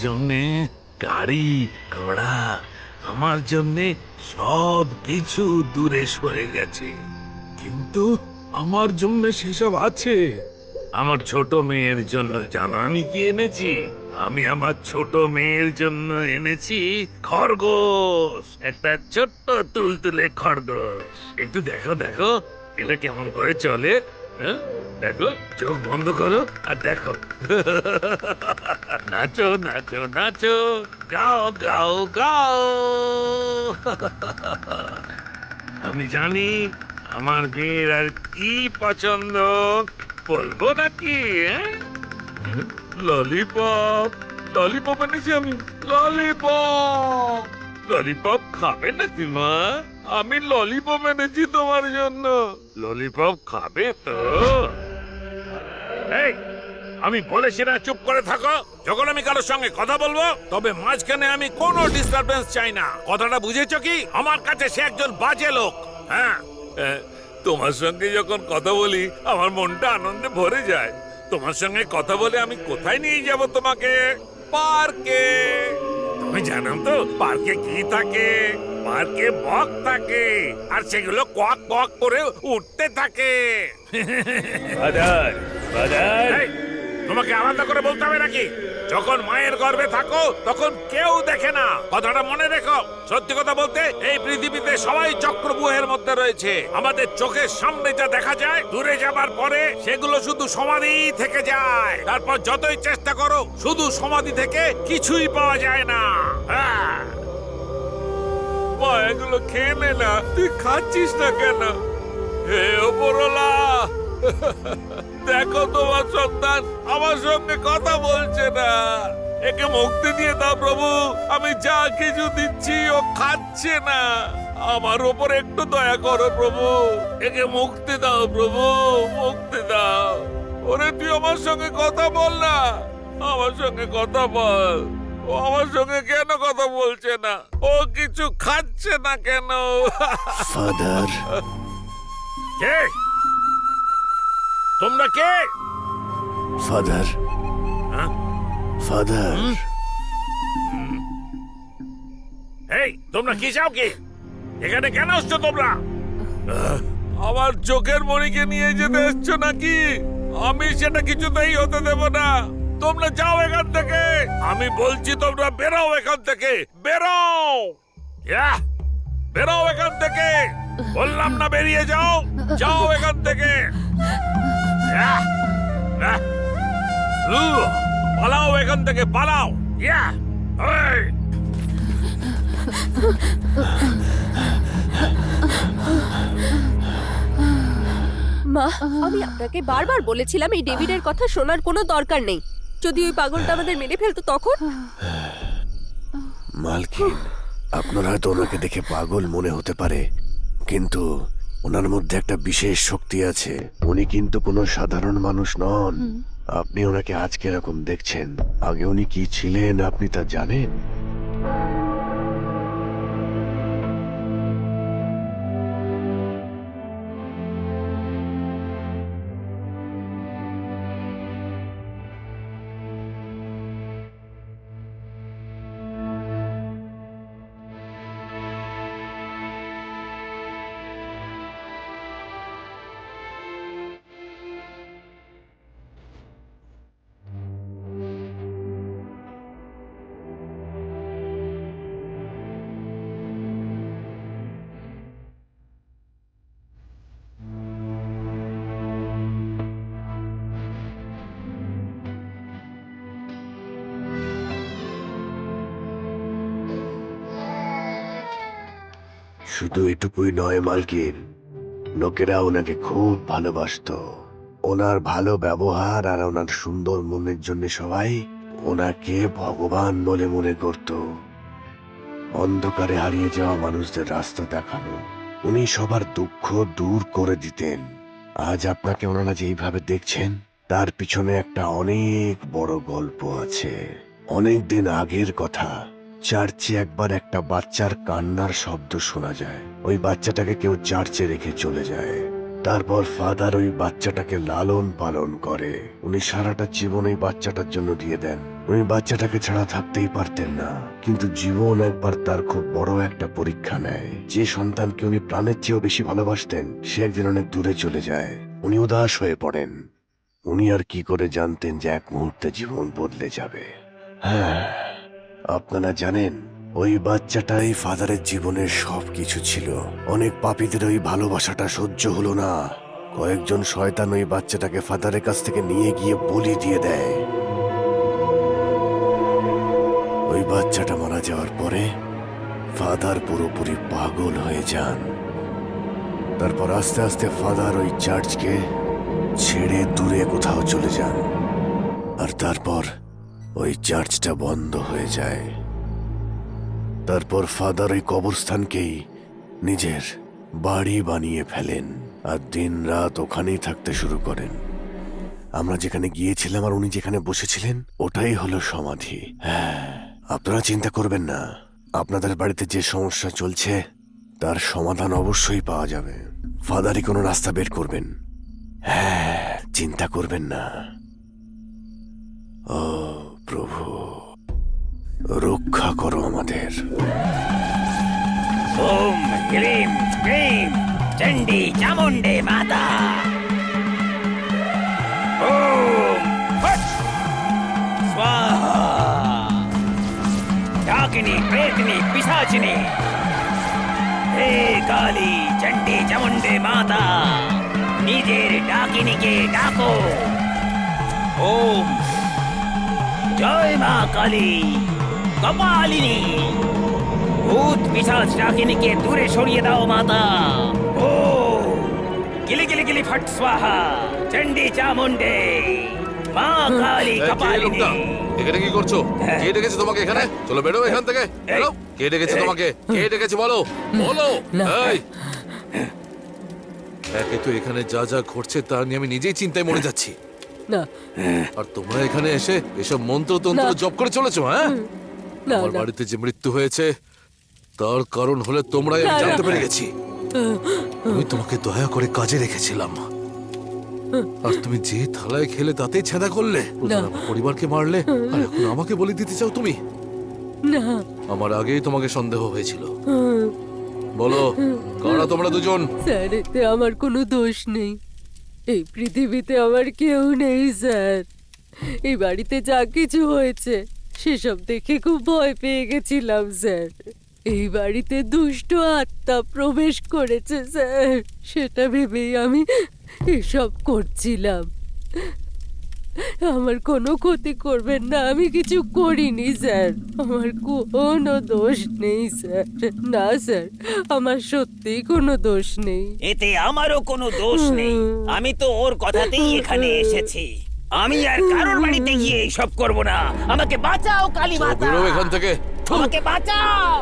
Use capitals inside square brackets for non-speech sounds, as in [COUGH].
জন্যে গাড়ি, ঘোড়া, আমার জন্যে সব কিছু দূরে সরে গেছে। কিন্তু আমার জন্য সেসব আছে। আমার ছোট মেয়ের জন্য জানো আমি কি এনেছি? আমি আমার ছোট মেয়ের জন্য এনেছি খরগোশ। একটা ছোট্ট তুলতুলে খরগোশ। একটু দেখো দেখো, এটা কেমন করে চলে? হ্যাঁ? দেখো চোখ বন্ধ করো আর দেখো। নাচো নাচো নাচো। গাও গাও গাও। আমি জানি আমার মেয়ের আর কি পছন্দ। বলব নাকি ললিপপ ললিপপ এনেছি আমি ললিপপ। ললিপপ খাবে নাকি মা? আমি ললিপপ এনেছি তোমার জন্য। ললিপপ খাবে তো? এই আমি বলেছি না চুপ করে থাকো। যখন আমি কারোর সঙ্গে কথা বলব তবে মাঝখানে আমি কোনো ডিস্টারবেন্স চাই না। কথাটা বুঝেছ কি? আমার কাছে সে একজন বাজে লোক। হ্যাঁ। হ্যাঁ, তোমার সঙ্গে যখন কথা বলি আমার মনটা আনন্দে ভরে যায়। তোমার সঙ্গে কথা বলে আমি কোথায় নিয়ে যাব তোমাকে? পার্কে। তুমি জানাম তো পার্কে কি থাকে? পার্কে বক থাকে আর সেগুলো কক কক করে উঠতে থাকে। বাজার। এই, তোমাকে আলাদা করে বলতে হবে নাকি? যখন মায়ের গর্ভে থাকো, তখন কেউ দেখে না। কথাটা মনে রেখো। সত্যি কথা বলতে, এই পৃথিবীতে সবাই চক্রবুহের মধ্যে রয়েছে। আমাদের চোখের সামনে যা দেখা যায়, দূরে যাবার পরে সেগুলো শুধু সমাধি থেকে যায়। তারপর যতই চেষ্টা করো, শুধু সমাধি থেকে কিছুই পাওয়া যায় না। এগুলো খেয়ে নে তুই খাচ্ছিস না কেন? [LAUGHS] দেখো তোমার সন্তান আমার সঙ্গে কথা বলছে না। একে মুক্তি দিয়ে দাও প্রভু আমি যা কিছু দিচ্ছি ও খাচ্ছে না। আমার ওপর একটু দয়া করো প্রভু। একে মুক্তি দাও প্রভু মুক্তি দাও। ওরে তুই আমার সঙ্গে কথা বল না। আমার সঙ্গে কথা বল। ও আমার সঙ্গে কেন কথা বলছে না? ও কিছু খাচ্ছে না কেন? ফাদার কে? তোমরা কে? ফাদার। হ্যাঁ? ফাদার। এই তোমরা কি চাও কি? এখানে কেন আসছো তোমরা? আমার চোখের মণিকে নিয়ে যেতে এসছো নাকি? আমি সেটা কিছুতেই হতে দেব না। তোমরা যাও এখান থেকে। আমি বলছি তোমরা বেরাও এখান থেকে। বেরাও! বেরাও এখান থেকে। বললাম না বেরিয়ে যাও। যাও এখান থেকে। পালাও এখান থেকে পালাও। ইয়া, মা আমি আপনাকে বারবার বলেছিলাম এই ডেভিডের কথা শোনার কোনো দরকার নেই। যদি ওই পাগলটা আমাদের মেরে ফেলতো তখন? মালকিন আপনার হয়তো ওনাকে দেখে পাগল মনে হতে পারে কিন্তু ওনার মধ্যে একটা বিশেষ শক্তি আছে। উনি কিন্তু কোনো সাধারণ মানুষ নন। আপনি ওনাকে আজ এরকম দেখছেন আগে উনি কি ছিলেন আপনি তা জানেন? শুধু এটুকুই নয়, মালকিন। লোকেরা ওনাকে খুব ভালোবাসতো। ওনার ভালো ব্যবহার আর ওনার সুন্দর মনের জন্য সবাই ওনাকে ভগবান বলে মনে করত। অন্ধকারে হারিয়ে যাওয়া মানুষদের রাস্তা দেখানো, উনি সবার দুঃখ দূর করে দিতেন। আজ আপনাকে ওনারা যেইভাবে দেখছেন, তার পিছনে একটা অনেক বড় গল্প আছে। অনেক দিন আগের কথা। চার্চে একবার একটা বাচ্চার কান্নার শব্দ শোনা যায়। ওই বাচ্চাটাকে কেউ চার্চে রেখে চলে যায়। তারপর ফাদার ওই বাচ্চাটাকে লালন পালন করে। উনি সারাটা জীবন ওই বাচ্চাটার জন্য দিয়ে দেন। উনি বাচ্চাটাকে ছাড়া থাকতেই পারতেন না। কিন্তু জীবন একবার তার খুব বড় একটা পরীক্ষা নেয়। যে সন্তানকে উনি প্রাণের চেয়েও বেশি ভালোবাসতেন, সে একদিন অনেক দূরে চলে যায়। উনি উদাস হয়ে পড়েন। উনি আর কি করে জানতেন যে এক মুহূর্তে জীবন বদলে যাবে। হ্যাঁ। আপনারা জানেন, ওই বাচ্চাটাই ফাদারের জীবনের সব কিছু ছিল। অনেক পাপীদের ওই ভালোবাসাটা সহ্য হলো না। কয়েকজন শয়তান ওই বাচ্চাটাকে ফাদারের কাছ থেকে নিয়ে গিয়ে বলি দিয়ে দেয়। ওই বাচ্চাটা মারা যাওয়ার পরে ফাদার পুরোপুরি পাগল হয়ে যান। তারপর আস্তে আস্তে ফাদার ওই চার্চকে ছেড়ে দূরে কোথাও চলে যান। আর তারপর ওই চার্চটা বন্ধ হয়ে যায়। তারপর ফাদার ওই কবরস্থানকেই নিজের বাড়ি বানিয়ে ফেলেন আর দিন রাত ওখানেই থাকতে শুরু করেন। আমরা যেখানে গিয়েছিলাম আর উনি যেখানে বসেছিলেন, ওটাই হলো সমাধি। হ্যাঁ আপনারা চিন্তা করবেন না। আপনাদের বাড়িতে যে সমস্যা চলছে, তার সমাধান অবশ্যই পাওয়া যাবে। ফাদারই কোনো রাস্তা বের করবেন। হ্যাঁ চিন্তা করবেন না। ও প্রভু, রক্ষা করো আমাদের। ওম হ্রিম মাতা। ওম স্বাহা। হে কালী চণ্ডী চামুণ্ডে মাতা, নিজের ডাকিনীকে ডাকো। ওম জয় মা কালী। কপালিনী। ভূত পিশাচ ডাকিনীকে দূরে সরিয়ে দাও মাতা। ও গিলি গিলি গিলি ফট স্বাহা। চণ্ডী চামুণ্ডে। মা কালী কপালিনী। এখানে কি করছ? কে ডেকেছে তোমাকে এখানে? চলো বেরো এখান থেকে। বেরো। কে ডেকেছে তোমাকে? কে ডেকেছে বলো? বলো। এই। একে তো এখানে যা যা ঘটছে তা নিয়ে আমি নিজেই চিন্তায় মরে যাচ্ছি। না। আর তোমরা এখানে এসে এসব মন্ত্র তন্ত্র জপ করে চলেছো হ্যাঁ? আমার বাড়িতে যে মৃত্যু হয়েছে তার কারণ হলে তোমরাই আমি। জানতে পেরে গেছি। আমি তোমাকে দয়া করে কাজে রেখেছিলাম। আর তুমি যে থালায় খেলে তাতেই ছেদা করলে। পরিবারকে মারলে। আর এখন আমাকে বলে দিতে চাও তুমি? না। আমার আগেই তোমাকে সন্দেহ হয়েছিল। বলো কারা তোমরা দুজন? স্যার এতে আমার কোনো দোষ নেই। এই পৃথিবীতে আমার কেউ নেই, স্যার। এই বাড়িতে যা কিছু হয়েছে, সেসব দেখে খুব ভয় পেয়ে গেছিলাম, স্যার। এই বাড়িতে দুষ্ট আত্মা প্রবেশ করেছে, স্যার। সেটা ভেবেই আমি এসব করছিলাম। আমার কোনো ক্ষতি করবেন না আমি কিছু করিনি স্যার। আমার কোনো দোষ নেই স্যার। না স্যার আমার সত্যি কোনো দোষ নেই। এতে আমারও কোনো দোষ নেই। আমি তো ওর কথাতেই এখানে এসেছি। আমি আর কারোর বাড়িতে গিয়ে এইসব করব না। আমাকে বাঁচাও কালী মাতা এখান থেকে। আমাকে বাঁচাও।